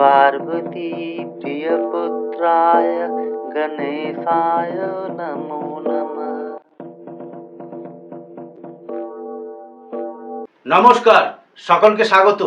पार्वती प्रियपुत्राय गणेशाय नमो नमः নমস্কার সকলকে স্বাগত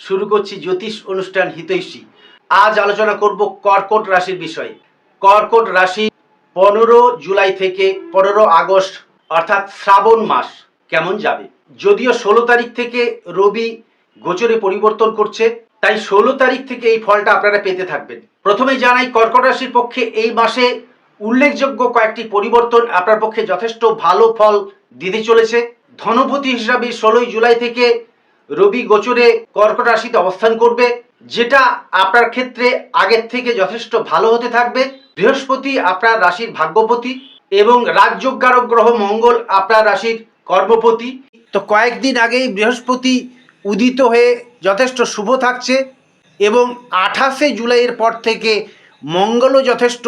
শুরু করছি জ্যোতিষ অনুষ্ঠান হিতৈষী আজ আলোচনা করব কর্কট রাশির বিষয়ে কর্কট রাশি পনেরো জুলাই থেকে পনেরো আগস্ট অর্থাৎ শ্রাবণ মাস কেমন যাবে যদিও ষোলো তারিখ থেকে রবি গোচরে পরিবর্তন করছে তাই ষোলো তারিখ থেকে এই ফলটা আপনারা পেতে থাকবেন। প্রথমে জানাই, কর্কট রাশির পক্ষে এই মাসে উল্লেখযোগ্য কয়েকটি পরিবর্তন আপনার পক্ষে যথেষ্ট ভালো ফল দিতে চলেছে। ধনপতি হিসাবে ষোলোই জুলাই থেকে রবি গোচরে কর্কট রাশিতে অবস্থান করবে, যেটা আপনার ক্ষেত্রে আগের থেকে যথেষ্ট ভালো হতে থাকবে। বৃহস্পতি আপনার রাশির ভাগ্যপতি এবং রাজযোগ্যারক গ্রহ মঙ্গল আপনার রাশির কর্মপতি। তো কয়েকদিন আগেই বৃহস্পতি উদিত হয়ে যথেষ্ট শুভ থাকছে এবং আঠাশে জুলাইয়ের পর থেকে মঙ্গলও যথেষ্ট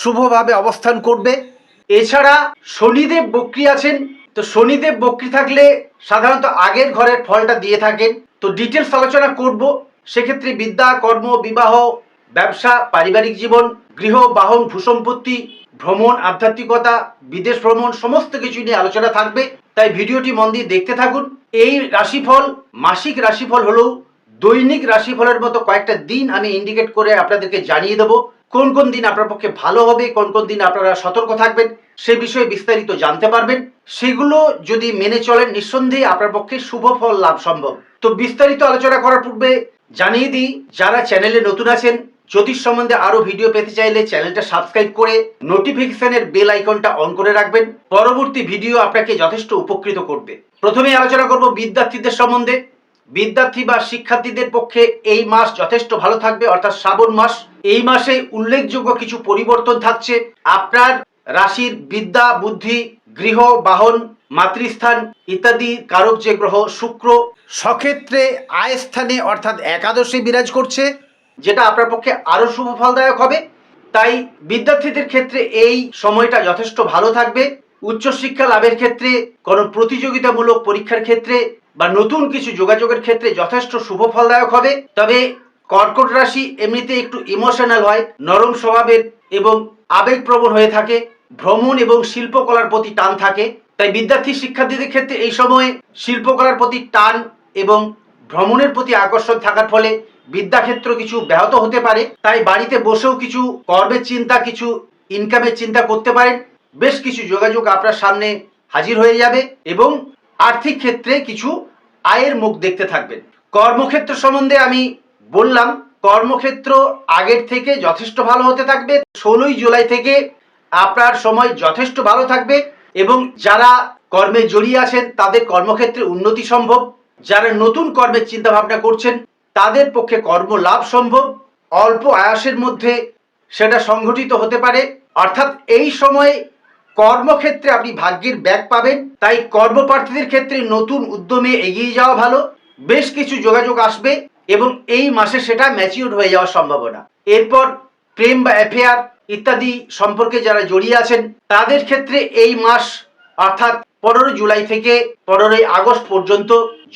শুভভাবে অবস্থান করবে। এছাড়া শনিদেব বক্রি আছেন, তো শনিদেব বক্রি থাকলে সাধারণত আগের ঘরের ফলটা দিয়ে থাকেন। তো ডিটেলস আলোচনা করব, সেক্ষেত্রে বিদ্যা, কর্ম, বিবাহ, ব্যবসা, পারিবারিক জীবন, গৃহ, বাহন, ভূসম্পত্তি, ভ্রমণ, আধ্যাত্মিকতা, বিদেশ ভ্রমণ, সমস্ত কিছু নিয়ে আলোচনা থাকবে। তাই ভিডিওটি মন দিয়ে দেখতে থাকুন। এই রাশিফল, মাসিক রাশিফল হলো দৈনিক রাশিফলের মতো কয়েকটা দিন আমি ইন্ডিকেট করে আপনাদেরকে জানিয়ে দেবো। কোন কোন দিন আপনার পক্ষে ভালো হবে, কোন কোন দিন আপনারা সতর্ক থাকবেন, সে বিষয়ে বিস্তারিত জানতে পারবেন। সেগুলো যদি মেনে চলেন, নিঃসন্দেহে আপনার পক্ষে শুভ ফল লাভ সম্ভব। তো বিস্তারিত আলোচনা করার পূর্বে জানিয়ে দিই, যারা চ্যানেলে নতুন আছেন জ্যোতিষ সম্বন্ধে আরও ভিডিও পেতে চাইলে চ্যানেলটা সাবস্ক্রাইব করে নোটিফিকেশনের বেল আইকনটা অন করে রাখবেন। পরবর্তী ভিডিও আপনাকে যথেষ্ট উপকৃত করবে। প্রথমে আলোচনা করব বিদ্যার্থীদের সম্বন্ধে। বিদ্যার্থী বা শিক্ষার্থীদের পক্ষে এই মাস যথেষ্ট ভালো থাকবে, অর্থাৎ শ্রাবণ মাস। এই মাসে উল্লেখযোগ্য কিছু পরিবর্তন থাকছে। আপনার রাশির বিদ্যা, বুদ্ধি, গৃহ, বাহন, মাতৃস্থান ইত্যাদি কারক যে গ্রহ, শুক্র, সক্ষেত্রে আয় স্থানে অর্থাৎ একাদশে বিরাজ করছে। যেটা আপনার পক্ষে আরও শুভ ফলদায়ক হবে। তাই বিদ্যার্থীদের ক্ষেত্রে এই সময়টা যথেষ্ট ভালো থাকবে। উচ্চশিক্ষা লাভের ক্ষেত্রে, কোনো প্রতিযোগিতামূলক পরীক্ষার ক্ষেত্রে বা নতুন কিছু যোগাযোগের ক্ষেত্রে যথেষ্ট শুভ ফলদায়ক হবে। তবে কর্কট রাশি এমনিতে একটু ইমোশনাল হয়, নরম স্বভাবের এবং আবেগপ্রবণ হয়ে থাকে, ভ্রমণ এবং শিল্পকলার প্রতি টান থাকে। তাই বিদ্যার্থী শিক্ষার্থীদের ক্ষেত্রে এই সময়ে শিল্পকলার প্রতি টান এবং ভ্রমণের প্রতি আকর্ষণ থাকার ফলে বিদ্যাক্ষেত্র কিছু ব্যাহত হতে পারে, তাই বাড়িতে বসেও কিছু কর্মের চিন্তা, কিছু ইনকামের চিন্তা করতে পারেন। বেশ কিছু যোগাযোগ আপনার সামনে হাজির হয়ে যাবে এবং আর্থিক ক্ষেত্রে কিছু আয়ের মুখ দেখতে থাকবেন। কর্মক্ষেত্র সম্বন্ধে আমি বললাম, কর্মক্ষেত্র আগের থেকে যথেষ্ট ভালো হতে থাকবে। ষোলোই জুলাই থেকে আপনার সময় যথেষ্ট ভালো থাকবে এবং যারা কর্মে জড়িয়ে আছেন, তাদের কর্মক্ষেত্রে উন্নতি সম্ভব। যারা নতুন কর্মের চিন্তা ভাবনা করছেন তাদের পক্ষে কর্ম লাভ সম্ভব। অল্প আয়াসের মধ্যে সেটা সংঘটিত হতে পারে। অর্থাৎ এই সময়ে কর্মক্ষেত্রে আপনি ভাগ্যের ব্যাগ পাবেন। তাই কর্মপ্রার্থীদের ক্ষেত্রে নতুন উদ্যমে এগিয়ে যাওয়া ভালো। বেশ কিছু যোগাযোগ আসবে এবং এই মাসে সেটা ম্যাচিউর হয়ে যাওয়ার সম্ভাবনা। এরপর প্রেম বা অ্যাফেয়ার ইত্যাদি সম্পর্কে যারা জড়িয়ে আছেন, তাদের ক্ষেত্রে এই মাস, অর্থাৎ পনেরো জুলাই থেকে পনেরোই আগস্ট পর্যন্ত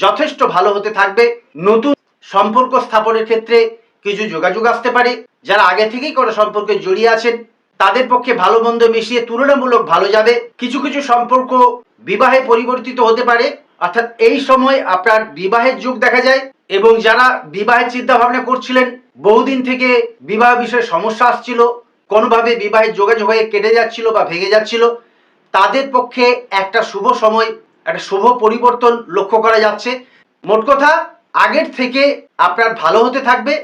যথেষ্ট ভালো হতে থাকবে। নতুন সম্পর্ক স্থাপনের ক্ষেত্রে কিছু যোগাযোগ আসতে পারে। যারা আগে থেকেই কোনো সম্পর্কে জড়িয়ে আছেন, তাদের পক্ষে ভালো মন্দ মিশিয়ে তুলনামূলক ভালো যাবে। কিছু কিছু সম্পর্ক বিবাহে পরিবর্তিত হতে পারে। অর্থাৎ এই সময় আপনার বিবাহের যুগ দেখা যায় এবং যারা বিবাহের চিন্তা ভাবনা করছিলেন, বহুদিন থেকে বিবাহ বিষয়ে সমস্যা আসছিল, কোনোভাবে বিবাহের যোগাযোগ হয়ে কেটে যাচ্ছিল বা ভেঙে যাচ্ছিল, তাদের পক্ষে একটা শুভ সময়, একটা শুভ পরিবর্তন লক্ষ্য করা যাচ্ছে। মোট কথা আগের থেকে আপনার ভালো হতে থাকবে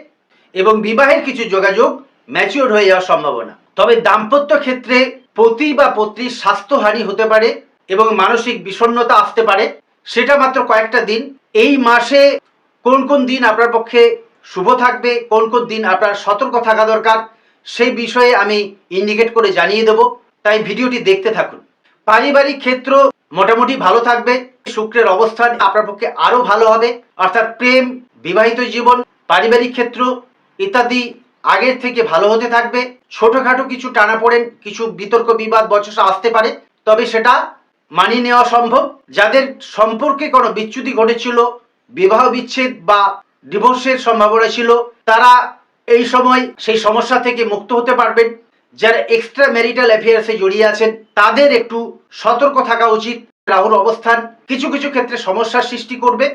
এবং বিবাহের কিছু যোগাযোগ ম্যাচিওর হয়ে যাওয়ার সম্ভাবনা। তবে দাম্পত্য ক্ষেত্রে পতি বা পত্নীর স্বাস্থ্যহানি হতে পারে এবং মানসিক বিষণ্ণতা আসতে পারে। সেটা মাত্র কয়েকটা দিন। এই মাসে কোন কোন দিন আপনার পক্ষে শুভ থাকবে, কোন কোন দিন আপনার সতর্ক থাকা দরকার, সেই বিষয়ে আমি ইন্ডিকেট করে জানিয়ে দেব। তাই ভিডিওটি দেখতে থাকুন। পারিবারিক ক্ষেত্র মোটামুটি ভালো থাকবে, শুক্রের অবস্থান আপনার পক্ষে আরও ভালো হবে, অর্থাৎ প্রেম, বিবাহিত জীবন, পারিবারিক ক্ষেত্র ইত্যাদি আগের থেকে ভালো হতে থাকবে। ছোটখাটো কিছু টানাপোড়েন কিছু বিতর্ক বিবাদ বচসা আসতে পারে, তবে সেটা মানিয়ে নেওয়া সম্ভব। যাদের সম্পর্কে কোনো বিচ্যুতি ঘটেছিল, বিবাহ বিচ্ছেদ বা ডিভোর্সের সম্ভাবনা ছিল, তারা এই সময় সেই সমস্যা থেকে মুক্ত হতে পারবেন। যারা এক্সট্রা ম্যারিটাল অ্যাফেয়ার্সে জড়িয়ে আছেন, তাদের একটু সতর্ক থাকা উচিত। রাহুর অবস্থান কিছু কিছু ক্ষেত্রে সমস্যার সৃষ্টি করবে।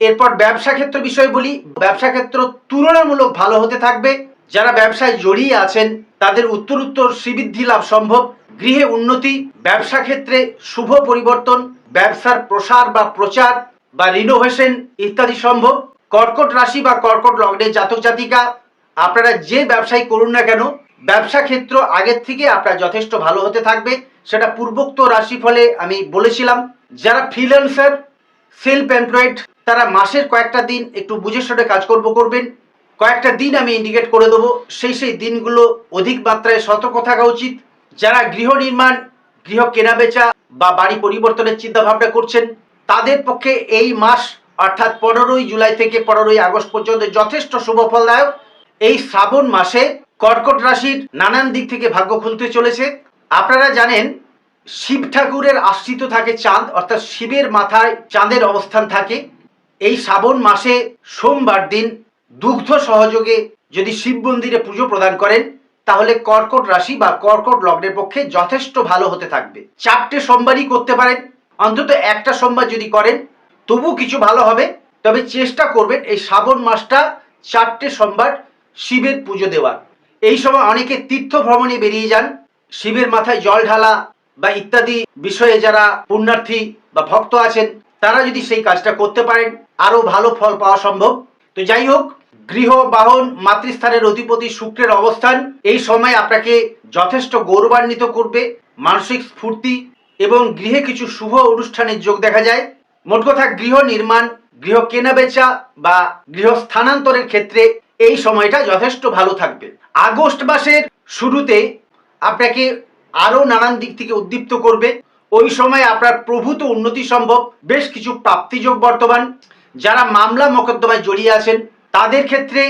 এরপর ব্যবসা ক্ষেত্র বিষয় বলি, ব্যবসা ক্ষেত্র তুলনামূলক ভালো হতে থাকবে। যারা ব্যবসায় জড়িয়ে আছেন, তাদের উত্তর উত্তর শ্রীবৃদ্ধি লাভ সম্ভব। গৃহে উন্নতি, ব্যবসা ক্ষেত্রে শুভ পরিবর্তন, ব্যবসার প্রসার বা প্রচার বা রিনোভেশন ইত্যাদি সম্ভব। কর্কট রাশি বা কর্কট লগ্নের জাতক জাতিকা, আপনারা যে ব্যবসায় করুন না কেন ব্যবসা ক্ষেত্র আগের থেকে আপনার যথেষ্ট ভালো হতে থাকবে। সেটা পূর্বোক্ত রাশি ফলে আমি বলেছিলাম। যারা ফ্রিল্যান্সার সেলফ এমপ্লয়েড তারা মাসের কয়েকটা দিন একটু বুঝে শুনে কাজকর্ম করবেন। কয়েকটা দিন আমি ইন্ডিকেট করে দেবো। সেই সেই দিনগুলো অধিক মাত্রায় সতর্ক থাকা উচিত। যারা গৃহ নির্মাণ, গৃহ কেনাবেচা বা বাড়ি পরিবর্তনের চিন্তা ভাবনা করছেন, তাদের পক্ষে এই মাস, অর্থাৎ পনেরোই জুলাই থেকে পনেরোই আগস্ট পর্যন্ত যথেষ্ট শুভ ফলদায়ক। এই শ্রাবণ মাসে কর্কট রাশির নানান দিক থেকে ভাগ্য খুলতে চলেছে। আপনারা জানেন, শিব ঠাকুরের আশ্রিত থাকে চাঁদ, অর্থাৎ শিবের মাথায় চাঁদের অবস্থান থাকে। এই শ্রাবণ মাসে সোমবার দিন দুগ্ধ সহযোগে যদি শিব মন্দিরে পুজো প্রদান করেন, তাহলে কর্কট রাশি বা কর্কট লগ্নের পক্ষে যথেষ্ট ভালো হতে থাকবে। চারটে সোমবারই করতে পারেন। অন্তত একটা সোমবার যদি করেন, তবু কিছু ভালো হবে। তবে চেষ্টা করবেন এই শ্রাবণ মাসটা চারটে সোমবার শিবের পুজো দেওয়ার। এই সময় অনেকে তীর্থ ভ্রমণে বেরিয়ে যান, শিবের মাথায় জল ঢালা বা ইত্যাদি বিষয়ে যারা পুণ্যার্থী বা ভক্ত আছেন, তারা যদি সেই কাজটা করতে পারেন আরও ভালো ফল পাওয়া সম্ভব। তো যাই হোক, গৃহ, বাহন, মাতৃস্থানের অধিপতি শুক্রের অবস্থান, এই সময় আপনাকে যথেষ্ট গৌরবান্বিত করবে, মানসিক স্ফূর্তি এবং গৃহে কিছু শুভ অনুষ্ঠানের যোগ দেখা যায়। মোট কথা, গৃহ নির্মাণ, গৃহ কেনাবেচা বা গৃহ স্থানান্তরের ক্ষেত্রে এই সময়টা যথেষ্ট ভালো থাকবে। আগস্ট মাসের শুরুতে আপনাকে আরও নানান দিক থেকে উদ্দীপ্ত করবে। ওই সময় আপনার প্রভূত উন্নতি সম্ভব, বেশ কিছু প্রাপ্তিযোগ বর্তমান। যারা মামলা মোকদ্দমায় জড়িয়ে আছেন, তাদের ক্ষেত্রে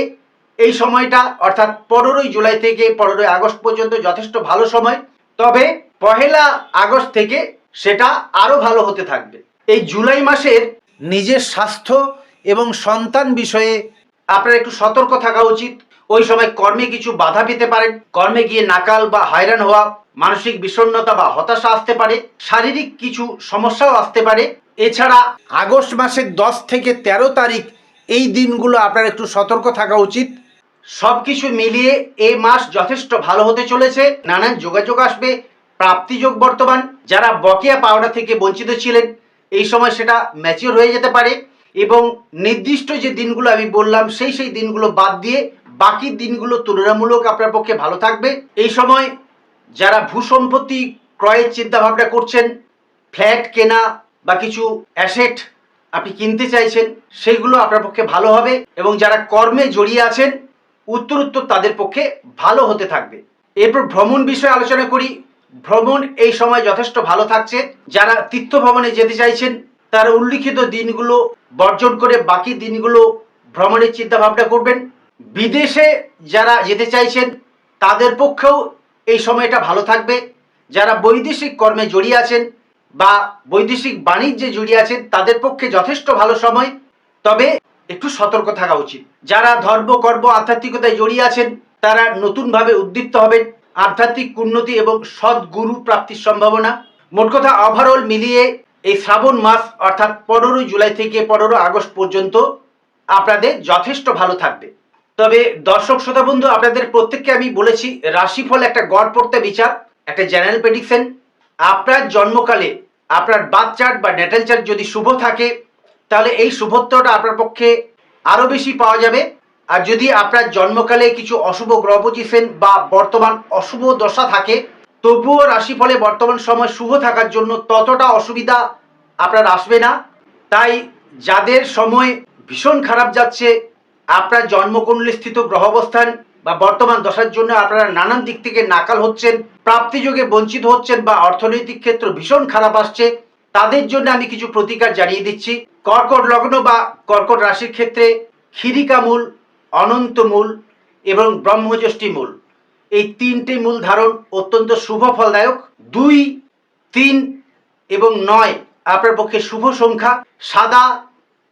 এই সময়টা, অর্থাৎ পনেরোই জুলাই থেকে পনেরোই আগস্ট পর্যন্ত যথেষ্ট ভালো সময়। তবে পহেলা আগস্ট থেকে সেটা আরও ভালো হতে থাকবে। এই জুলাই মাসের নিজের স্বাস্থ্য এবং সন্তান বিষয়ে আপনার একটু সতর্ক থাকা উচিত। ওই সময় কর্মে কিছু বাধা পেতে পারেন কর্মে গিয়ে নাকাল বা হয়রান হওয়া, মানসিক বিষণ্ণতা বা হতাশা আসতে পারে। শারীরিক কিছু সমস্যাও আসতে পারে। এছাড়া আগস্ট মাসের দশ থেকে ১৩ তারিখ, এই দিনগুলো আপনার একটু সতর্ক থাকা উচিত। সব কিছু মিলিয়ে এই মাস যথেষ্ট ভালো হতে চলেছে। নানান যোগাযোগ আসবে, প্রাপ্তিযোগ বর্তমান। যারা বকেয়া পাওনা থেকে বঞ্চিত ছিলেন, এই সময় সেটা ম্যাচিওর হয়ে যেতে পারে। এবং নির্দিষ্ট যে দিনগুলো আমি বললাম, সেই সেই দিনগুলো বাদ দিয়ে বাকি দিনগুলো তুলনামূলক আপনার পক্ষে ভালো থাকবে। এই সময় যারা ভূসম্পত্তি ক্রয়ের চিন্তাভাবনা করছেন, ফ্ল্যাট কেনা বা কিছু অ্যাসেট আপনি কিনতে চাইছেন, সেইগুলো আপনার পক্ষে ভালো হবে এবং যারা কর্মে জড়িয়ে আছেন উত্তর উত্তর তাদের পক্ষে ভালো হতে থাকবে। এরপর ভ্রমণ বিষয়ে আলোচনা করি। ভ্রমণ এই সময় যথেষ্ট ভালো থাকছে। যারা তীর্থ ভ্রমণে যেতে চাইছেন তারা উল্লিখিত দিনগুলো বর্জন করে বাকি দিনগুলো ভ্রমণের চিন্তা ভাবনা করবেন। বিদেশে যারা যেতে চাইছেন, তাদের পক্ষেও এই সময়টা ভালো থাকবে। যারা বৈদেশিক কর্মে জড়িয়ে আছেন বা বৈদেশিক বাণিজ্যে জড়িয়ে আছেন, তাদের পক্ষে যথেষ্ট ভালো সময়। তবে একটু সতর্ক থাকা উচিত। যারা ধর্ম, কর্ম, আধ্যাত্মিকতায় জড়িয়ে আছেন, তারা নতুনভাবে উদ্দীপ্ত হবেন। আধ্যাত্মিক উন্নতি এবং সদ্গুরু প্রাপ্তির সম্ভাবনা। মোট কথা ওভারঅল মিলিয়ে এই শ্রাবণ মাস অর্থাৎ পনেরোই জুলাই থেকে পনেরো আগস্ট পর্যন্ত আপনাদের যথেষ্ট ভালো থাকবে। তবে দর্শক, শ্রোতা, বন্ধু, আপনাদের প্রত্যেককে আমি বলেছি, রাশিফল একটা গড় পড়তে বিচার, একটা জেনারেল প্রেডিকশন আপনার জন্মকালে আপনার বার্থ চার্ট বা নেটাল চার্ট যদি শুভ থাকে, তাহলে এই শুভত্বটা আপনার পক্ষে আরও বেশি পাওয়া যাবে। আর যদি আপনার জন্মকালে কিছু অশুভ গ্রহ পজিশন বা বর্তমান অশুভ দশা থাকে তবুও রাশিফলে বর্তমান সময় শুভ থাকার জন্য ততটা অসুবিধা আপনার আসবে না। তাই যাদের সময় ভীষণ খারাপ যাচ্ছে, আপনার জন্মকুণ্ডলী স্থিত গ্রহ অবস্থান বা বর্তমান দশার জন্য আপনারা নানান দিক থেকে নাকাল হচ্ছেন, প্রাপ্তিযোগে বঞ্চিত হচ্ছেন বা অর্থনৈতিক ক্ষেত্র ভীষণ খারাপ আসছে, তাদের জন্য আমি কিছু প্রতিকার জানিয়ে দিচ্ছি। কর্কট লগ্ন বা কর্কট রাশির ক্ষেত্রে ক্ষিরিকা মূল অনন্ত মূল এবং ব্রহ্মজ্যোষ্ঠী মূল। এই তিনটে মূল ধারণ অত্যন্ত শুভ ফলদায়ক। দুই, তিন এবং নয় আপনার পক্ষে শুভ সংখ্যা। সাদা,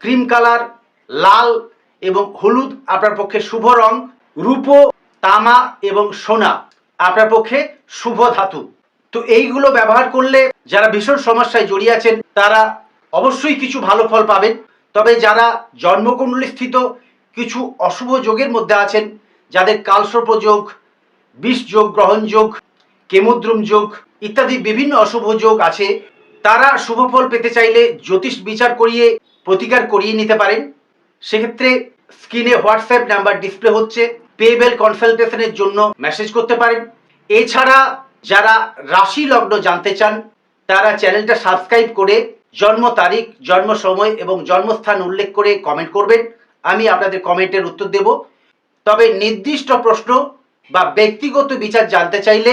ক্রিম কালার, লাল এবং হলুদ আপনার পক্ষে শুভ রং। রূপো, তামা এবং সোনা আপনার পক্ষে শুভ ধাতু। তো এইগুলো ব্যবহার করলে যারা ভীষণ সমস্যায় জড়িয়ে আছেন, তারা অবশ্যই কিছু ভালো ফল পাবেন। তবে যারা জন্মকুণ্ডলী স্থিত কিছু অশুভ যোগের মধ্যে আছেন, যাদের কালসর্প যোগ বিষ যোগ, গ্রহণ যোগ, কেমদ্রুম যোগ ইত্যাদি বিভিন্ন অশুভ যোগ আছে। তারা শুভ ফল পেতে চাইলে জ্যোতিষ বিচার করিয়ে প্রতিকার করিয়ে নিতে পারেন। সেক্ষেত্রে স্ক্রিনে হোয়াটসঅ্যাপ নাম্বার ডিসপ্লে হচ্ছে। পেবেল কনসালটেশনের জন্য মেসেজ করতে পারেন। এছাড়া যারা রাশি লগ্ন জানতে চান, তারা চ্যানেলটা সাবস্ক্রাইব করে জন্ম তারিখ, জন্ম সময় এবং জন্মস্থান উল্লেখ করে কমেন্ট করবেন। আমি আপনাদের কমেন্টের উত্তর দেব। তবে নির্দিষ্ট প্রশ্ন বা ব্যক্তিগত বিচার জানতে চাইলে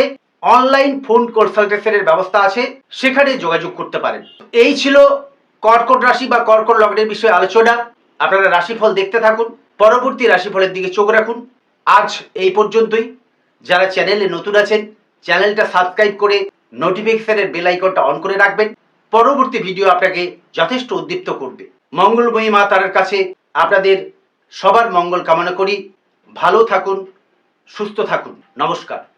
অনলাইন ফোন কনসালটেশনের ব্যবস্থা আছে, সেখানে যোগাযোগ করতে পারেন। এই ছিল কর্কট রাশি বা কর্কট লগ্নের বিষয়ে আলোচনা। আপনারা রাশিফল দেখতে থাকুন, পরবর্তী রাশিফলের দিকে চোখ রাখুন। আজ এই পর্যন্তই। যারা চ্যানেলে নতুন আছেন, চ্যানেলটা সাবস্ক্রাইব করে নোটিফিকেশনের বেল আইকনটা অন করে রাখবেন। পরবর্তী ভিডিও আপনাকে যথেষ্ট উদ্দীপ্ত করবে। মঙ্গলময়ী মা তারার কাছে আপনাদের সবার মঙ্গল কামনা করি। ভালো থাকুন সুস্থ থাকুন। নমস্কার।